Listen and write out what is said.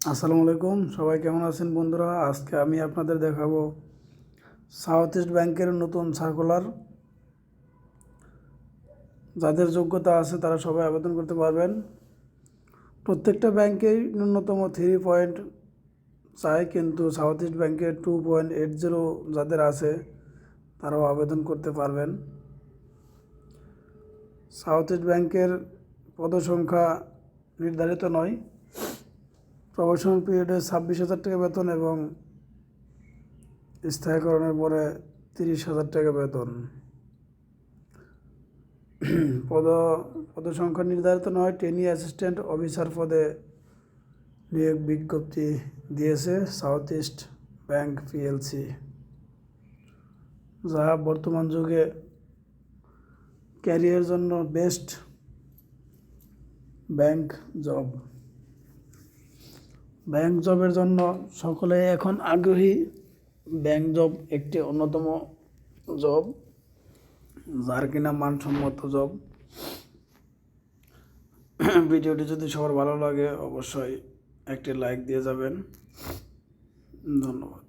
আসসালামু আলাইকুম। সবাই কেমন আছেন বন্ধুরা? আজকে আমি আপনাদের দেখাবো সাউথ ইস্ট ব্যাংকের নতুন সার্কুলার যাদের যোগ্যতা আছে তারা সবাই আবেদন করতে পারবেন। প্রত্যেকটা ব্যাংকেই ন্যূনতম থ্রি পয়েন্ট চাই, কিন্তু সাউথ ইস্ট ব্যাংকে টু পয়েন্ট এইট জিরো যাদের আছে, তারাও আবেদন করতে পারবেন। সাউথ ইস্ট ব্যাংকের পদসংখ্যা নির্ধারিত নয়। প্রবাসন পিরিয়ডে ছাব্বিশ হাজার টাকা বেতন এবং স্থায়ীকরণের পরে তিরিশ হাজার টাকা বেতন। পদ, পদসংখ্যা নির্ধারিত নয় ট্রেনি অ্যাসিস্ট্যান্ট অফিসার পদে নিয়োগ বিজ্ঞপ্তি দিয়েছে সাউথ ইস্ট ব্যাংক পিএলসি যা বর্তমান যুগে ক্যারিয়ার জন্য বেস্ট ব্যাংক জব ব্যাংক জবের জন্য সকলে এখন আগ্রহী। ব্যাংক জব একটি অন্যতম জব যার কিনা মানসম্মত জব ভিডিওটি যদি সবার ভালো লাগে, অবশ্যই একটি লাইক দিয়ে যাবেন। ধন্যবাদ।